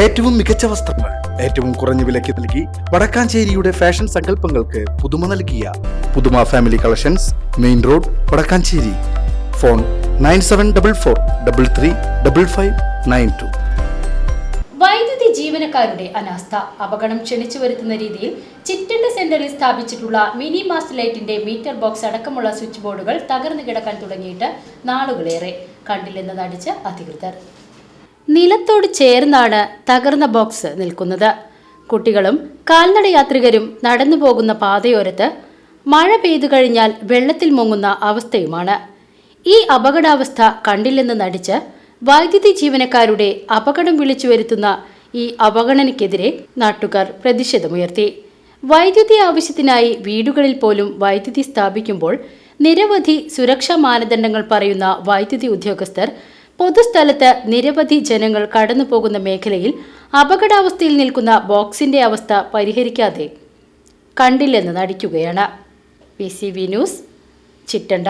ഏറ്റവും മികച്ച വസ്ത്രങ്ങൾ ഏറ്റവും കുറഞ്ഞ വിലയ്ക്ക് നൽകി വടക്കാഞ്ചേരിയുടെ ഫാഷൻ സങ്കല്പങ്ങൾക്ക് പുതുമ നൽകിയ Puthuma family collections main road Vadakkanchery. Phone nine seven double four double three double five nine two. വൈദ്യുതി ജീവനക്കാരുടെ അനാസ്ഥ അപകടം ക്ഷണിച്ചു വരുത്തുന്ന രീതിയിൽ ചിറ്റണ്ട സെന്ററിൽ സ്ഥാപിച്ചിട്ടുള്ള മിനി മാസ്റ്റ് ലൈറ്റിന്റെ മീറ്റർ ബോക്സ് അടക്കമുള്ള സ്വിച്ച് ബോർഡുകൾ തകർന്നു കിടക്കാൻ തുടങ്ങിയിട്ട് നാളുകളേറെ കണ്ടില്ലെന്ന് നടിച്ച അധികൃതർ. നിലത്തോട് ചേർന്നാണ് തകർന്ന ബോക്സ് നിൽക്കുന്നത്. കുട്ടികളും കാൽനട യാത്രികരും നടന്നു പോകുന്ന പാതയോരത്ത് മഴ പെയ്തു കഴിഞ്ഞാൽ വെള്ളത്തിൽ മുങ്ങുന്ന അവസ്ഥയുമാണ്. ഈ അപകടാവസ്ഥ കണ്ടില്ലെന്ന് നടിച്ച് വൈദ്യുതി ജീവനക്കാരുടെ അപകടം വിളിച്ചു വരുത്തുന്ന ഈ അവഗണനയ്ക്കെതിരെ നാട്ടുകാർ പ്രതിഷേധമുയർത്തി. വൈദ്യുതി ആവശ്യത്തിനായി വീടുകളിൽ പോലും വൈദ്യുതി സ്ഥാപിക്കുമ്പോൾ നിരവധി സുരക്ഷാ മാനദണ്ഡങ്ങൾ പറയുന്ന വൈദ്യുതി ഉദ്യോഗസ്ഥർ പൊതുസ്ഥലത്ത് നിരവധി ജനങ്ങൾ കടന്നു പോകുന്ന മേഖലയിൽ അപകടാവസ്ഥയിൽ നിൽക്കുന്ന ബോക്സിന്റെ അവസ്ഥ പരിഹരിക്കാതെ കണ്ടില്ലെന്ന് നടിക്കുകയാണ്. P C V news Chittanda.